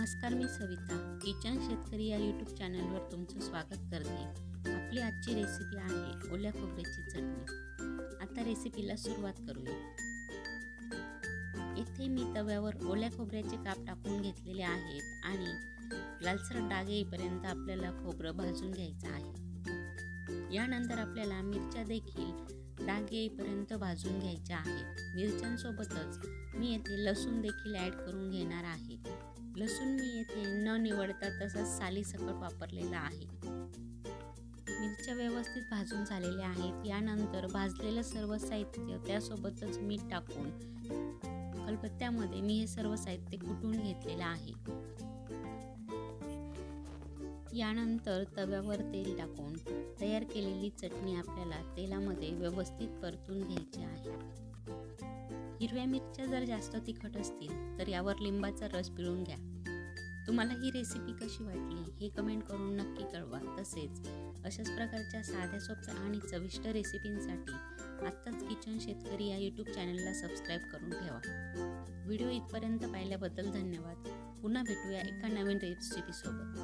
नमस्कार मी सविता. किचन शेतकरी या यूट्यूब चॅनलवर तुमचं स्वागत करते. आपली आजची रेसिपी आहे ओल्या खोबऱ्याची चटणी. आता रेसिपीला सुरुवात करूया. इथे मी तव्यावर ओल्या खोबऱ्याचे काप टाकून घेतलेले आहेत आणि लालसर डाग येईपर्यंत आपल्याला खोबरं भाजून घ्यायचं आहे. यानंतर आपल्याला मिरच्या देखील डाग येईपर्यंत भाजून घ्यायच्या आहेत. मिरच्यांसोबतच मी येथे लसूण देखील ॲड करून घेणार आहे. लसूण मी येथे न निवडता तसाच सालीसकट वापरलेला आहे. मिरच्या व्यवस्थित भाजून झालेल्या आहेत. यानंतर भाजलेलं सर्व साहित्य त्यासोबतच मीठ टाकून कलपत्त्यामध्ये मी हे सर्व साहित्य कुटून घेतलेलं आहे. यानंतर तव्यावर तेल टाकून तयार केलेली चटणी आपल्याला तेलामध्ये व्यवस्थित परतून घ्यायची आहे. हिरव्या मिरच्या जर जास्त तिखट असतील तर यावर लिंबाचा रस पिळून घ्या. तुम्हाला ही रेसिपी कशी वाटली हे कमेंट करून नक्की कळवा. तसेच अशाच प्रकारच्या साध्या सोप्या आणि चविष्ट रेसिपींसाठी आत्ताच किचन शेतकरी या यूट्यूब चॅनलला सबस्क्राईब करून ठेवा. व्हिडिओ इथपर्यंत पाहिल्याबद्दल धन्यवाद. पुन्हा भेटूया एका नवीन रेसिपीसोबत